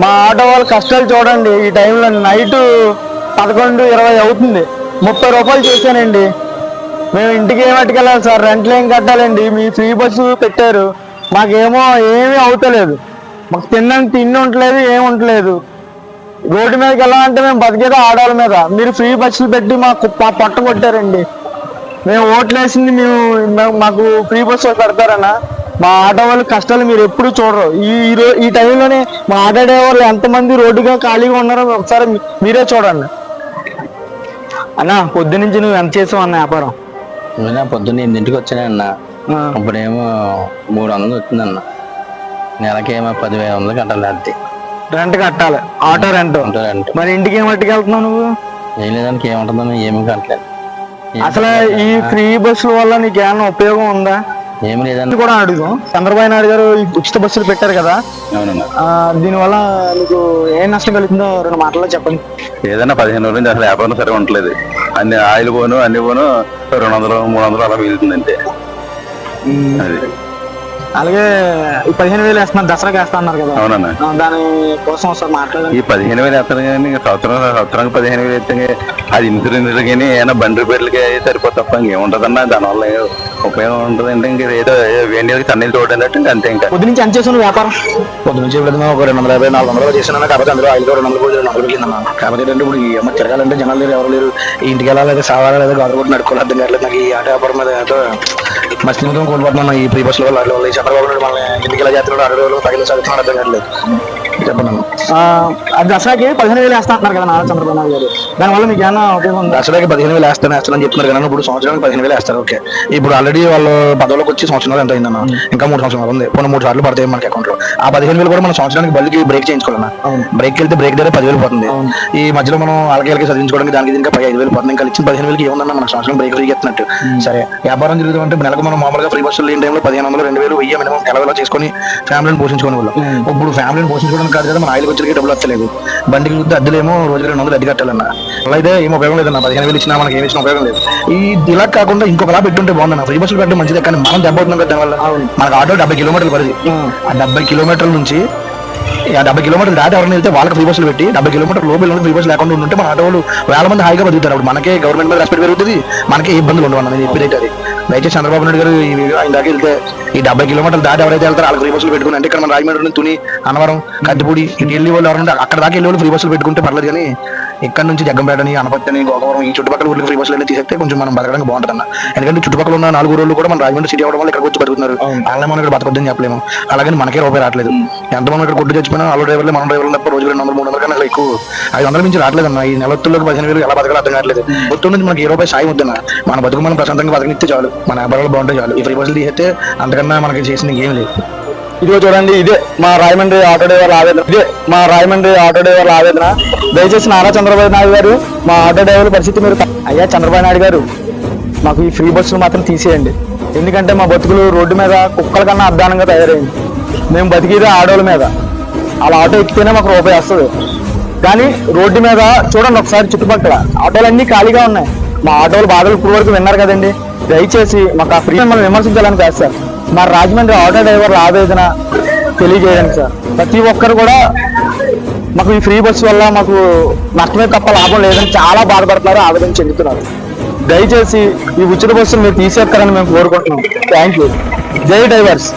మా ఆటో వాళ్ళ కష్టాలు చూడండి. ఈ టైంలో నైట్ పదకొండు ఇరవై అవుతుంది. ముప్పై రూపాయలు చేశానండి. మేము ఇంటికి ఏం పట్టుకెళ్ళాలి సార్? రెంట్లు ఏం కట్టాలండి? మీ ఫ్రీ బస్సు పెట్టారు. మాకేమో ఏమీ అవుతలేదు. మాకు తిన్నాను తిండి ఉండలేదు ఏం ఉండలేదు. రోడ్డు మీదకి వెళ్ళాలంటే మేము బతికేది ఆడవాళ్ళ మీద. మీరు ఫ్రీ బస్సులు పెట్టి మాకు మా పొట్ట కొట్టారండి. మేము ఓట్లు వేసింది మేము మాకు ఫ్రీ బస్సు పెడతారన్నా. మా ఆటో వాళ్ళ కష్టాలు మీరు ఎప్పుడు చూడరు. ఈ ఈ టైంలోనే మా ఆటో డ్రైవర్లు ఎంతమంది రోడ్డుగా ఖాళీగా ఉన్నారో ఒకసారి మీరే చూడండి. అన్న పొద్దు నుంచి నువ్వు ఎంత చేసావు అన్న వ్యాపారం? నేనా పొద్దున్న ఎనిమిదింటికి వచ్చానన్న ఆ, ఇప్పుడేమో మూడు వందలు వచ్చిందన్న నెలకేమో పదివేల వందలు కట్టాలి అది రెంట్ కట్టాలి. Auto rent. అంటే మరి ఇంటికి ఏం పట్టుకెళ్తున్నావు నువ్వు? ఏం లేదానికి ఏముంటుందని ఏమీ కట్టలేదు. అసలు ఈ. ఫ్రీ బస్సుల వల్ల నీకు ఏమైనా ఉపయోగం ఉందా? లేదన్న. ఇది కూడా అడుగుదాం చంద్రబాబు నాయుడు గారు ఈ ఉచిత బస్సులు పెట్టారు కదా. అవునన్నా. దీనివల్ల మీకు ఏం నష్టం కలుగుతుందో రెండు మాటల్లో చెప్పండి. ఏదైనా పదిహేను రోజుల నుంచి అసలు వ్యాపారం సరిగా ఉండలేదు అన్ని ఆయిల్ పోను అన్ని పోను రెండు వందలు మూడు వందలు అలా మిగులుతుంది అంతే. అది. అలాగే ఈ పదిహేను వేలు వేస్తున్నారు దసరాకి వేస్తా అన్నారు కదా. అవునన్నా. ఆ, దాని కోసం ఒకసారి మాట్లాడండి. ఈ పదిహేను వేలు వేస్తారు కానీ సంవత్సరం సంవత్సరానికి పదిహేను వేలు వేస్తే అది ఇన్సూరెన్స్ కానీ ఏమైనా బండి రిపేర్లకి సరిపోతే తప్ప ఇంకేముంటదన్నా దానివల్ల ఏ ఉపయోగం ఉంటుంది అంటే ఇంకా ఏదో వేడి తన్నీళ్ళు చూడండి ఇంకా అంతే ఇంకా. పొద్దు నుంచి ఎంత చేసాను వ్యాపారం? పొద్దు నుంచి ఇప్పుడు ఒక రెండు వందల యాభై నాలుగు వందలు చేసినా కాకపోతే అందులో ఐదు రెండు వందలు కూడా రెండు వందలు మిగిలిందన్న కాకపోతే ఏంటంటే ఇప్పుడు ఈ అమ్మ తిరగాలంటే జనాలు లేరు ఎవరు లేరు. ఈ ఇంటికి వెళ్ళాలి లేదా సావాలా లేదా గవర్నమెంట్ నడుకోవాలి అర్థం కావట్లేదు నాకు ఈ ఆట వ్యాపారం మీద ఏదో మస్తు మొత్తం కోల్పోతున్నాను ఈ ప్రీ బస్సుల వల్ల వాటి వల్ల ఈ చంద్రబాబు నాయుడు మనల్ని ఎందుకు ఇలా చేస్తున్నాడు అరవై రోజులు తగిన సాగుతున్నాడు అర్థం కావట్లేదు చెప్పండి. దసరాకి పదిహేను వేలు వేస్తా అంటున్నారు కదా నారా చంద్రబాబు నాయుడు గారు. దానివల్ల మీకు ఏమైనా ఉపయోగం ఉందా? దసరాకి పదిహేను వేలు వేస్తాను వేస్తానని చెప్తున్నారు కదా ఇప్పుడు సంవత్సరానికి పదిహేను వేలు వేస్తారు. ఓకే. ఇప్పుడు ఆల్రెడీ వాళ్ళు పదవులకు వచ్చి సంవత్సరాలు ఎంత అయిందన్న ఇంకా మూడు సంవత్సరాలు ఉంది. పోనీ మూడు సార్లు పడతాయి మనకి అకౌంట్లో. ఆ పదిహేను వేలు కూడా మనం సంవత్సరానికి బల్లికి బ్రేక్ చేయించుకోవాలన్నా. బ్రేక్ వెళ్తే బ్రేక్ దగ్గర పదివేలు పోతుంది. ఈ మధ్యలో మనం వాళ్ళకి వాళ్ళకి చదివించుకోవడానికి దానికి ఇంకా పై ఐదు వేలు పోతుంది. ఇంకా ఇచ్చిన పదిహేను వేలకి ఏమన్నా మన సంవత్సరం బ్రేక్ ఫ్రీ ఎత్తినట్టు సరే. వ్యాపారం జరుగుతుంది అంటే నెలకు మనం మామూలుగా ఫ్రీ బస్సులు లేని టైంలో పదిహేను వందలు రెండు వేలు వెయ్యి మినిమం ఎలా చేసుకొని ఫ్యామిలీని పోషించుకునే వాళ్ళు. ఇప్పుడు ఫ్యామిలీని పోషించుకోవడానికి కాదు కదా మన ఆయిల్ వచ్చరికి డబ్బులు వస్తలేదు బండికి చూస్తే అద్దెలేమో రోజుకి రెండు వందలు అద్దె కట్టాలన్న. అలా అయితే ఏం ఉపయోగం లేదన్న పదిహేను వేలు ఇచ్చినా మనకి ఏమి ఇచ్చిన ఉపయోగం లేదు. ఈ ఇలా కాకుండా ఇంకొకలా పెట్టుంటే బాగుందన్న ఫ్రీ బస్సులు పెట్టడం మంచిదే కానీ మనం దెబ్బ అవుతున్నాం కదా దానివల్ల. మనకు ఆటో డెబ్బై కిలోమీటర్లు పరిధి ఆ డెబ్బై కిలోమీటర్ల నుంచి డెబ్బై కిలోమీటర్లు దాటి ఎవరైనా వెళ్తే వాళ్ళకి ఫ్రీ బస్సులు పెట్టి డెబ్బై కిలోమీటర్ లోపల ఫ్రీ బస్సు లేకుండా ఉంటే మన ఆటోలు వేల మంది హాయిగా బతుకుతారు. అప్పుడు మనకే గవర్నమెంట్ మీద రెస్పెక్ట్ పెరుగుతుంది. మనకే ఇబ్బందులు ఉండవు నేను చెప్పేది అది? దయచేసి చంద్రబాబు నాయుడు గారు ఆయన దాకా వెళ్తే ఈ డెబ్బై కిలోమీటర్లు దాటి ఎవరైతే వెళ్తారో వాళ్ళకి ఫ్రీ బస్సులు పెట్టుకుని అంటే ఇక్కడ మన రాజమండ్రి తుని అన్నవరం కత్తిపూడి ఇటు వెళ్ళి వాళ్ళు ఎవరైనా అక్కడ దాకా వెళ్ళి వాళ్ళు ఫ్రీ బస్సులు పెట్టుకుంటే పర్లేదు కానీ ఇక్కడ నుంచి జగ్గంపేటని అనపత్తిని గోకవరం ఈ చుట్టుపక్కల ఊళ్ళకి ఫ్రీ బస్సులు తీసేస్తే కొంచెం మనం బతకడానికి బాగుంటుంది అన్న ఎందుకంటే చుట్టుపక్కల ఉన్న నాలుగు రోజులు కూడా మన రాజమండ్రి సిటీ అవడం వల్ల ఇక్కడికి వచ్చి బతుకుతున్నారు వాళ్ళని మనం ఇక్కడ బతకొద్దని చెప్పలేము. అలాగని మనకే రూపాయి రావట్లేదు. ఎంతమంది ఇక్కడ కొట్టు తెచ్చిపోయినా ఆలో డ్రైవర్లు మన డ్రైవర్లు తప్ప రోజు రెండు వందలు మూడు వందల కన్నా ఎక్కువ. ఐదు వందల నుంచి రావట్లేదు అన్న ఈ నెలొత్తుల్లోకి పదిహేను వేలు ఎలా బతకాలో అర్థం కావట్లేదు. మొత్తం నుంచి మనకి ఏ రూపాయి సాయం వద్దన్న. మన బతుకు మనం ప్రశాంతంగా బతకనిస్తే చాలు. మన వ్యాపారాలు బాగుంటే చాలు. ఈ ఫ్రీ బస్సులు తీసేస్తే అంతకన్నా మనకి చేసిన ఏం లేదు. ఇదిగో చూడండి ఇదే మా రాయమండ్రి ఆటో డ్రైవర్ ఆవేదన ఇదే మా రాయమండ్రి ఆటో డ్రైవర్ ఆవేదన దయచేసి నారా చంద్రబాబు నాయుడు గారు మా ఆటో డ్రైవర్ పరిస్థితి మీరు అయ్యా చంద్రబాబు నాయుడు గారు మాకు ఈ ఫ్రీ బస్సులు మాత్రం తీసేయండి. ఎందుకంటే మా బతుకులు రోడ్డు మీద కుక్కల కన్నా అద్దానంగా తయారైంది. మేము బతికేదే ఆడోళ్ళ మీద. అలా ఆటో ఎక్కితేనే మాకు రూపాయి వస్తుంది. కానీ రోడ్డు మీద చూడండి ఒకసారి చుట్టుపక్కల. ఆటోలన్నీ ఖాళీగా ఉన్నాయి. మా ఆటోలు బాధలు ఇప్పుడు వరకు విన్నారు కదండి. దయచేసి మాకు ఆ ఫ్రీ మిమ్మల్ని విమర్శించాలని కాదు సార్. మా రాజమండ్రి ఆటో డ్రైవర్ల ఆవేదన తెలియజేయండి సార్. ప్రతి ఒక్కరు కూడా మాకు ఈ ఫ్రీ బస్సు వల్ల మాకు నష్టమే తప్ప లాభం లేదని చాలా బాధపడుతున్నారు ఆవేదన చెందుతున్నారు. దయచేసి ఈ ఉచిత బస్సులు మీరు తీసేస్తారని మేము కోరుకుంటున్నాం. థ్యాంక్ యూ జై డ్రైవర్స్.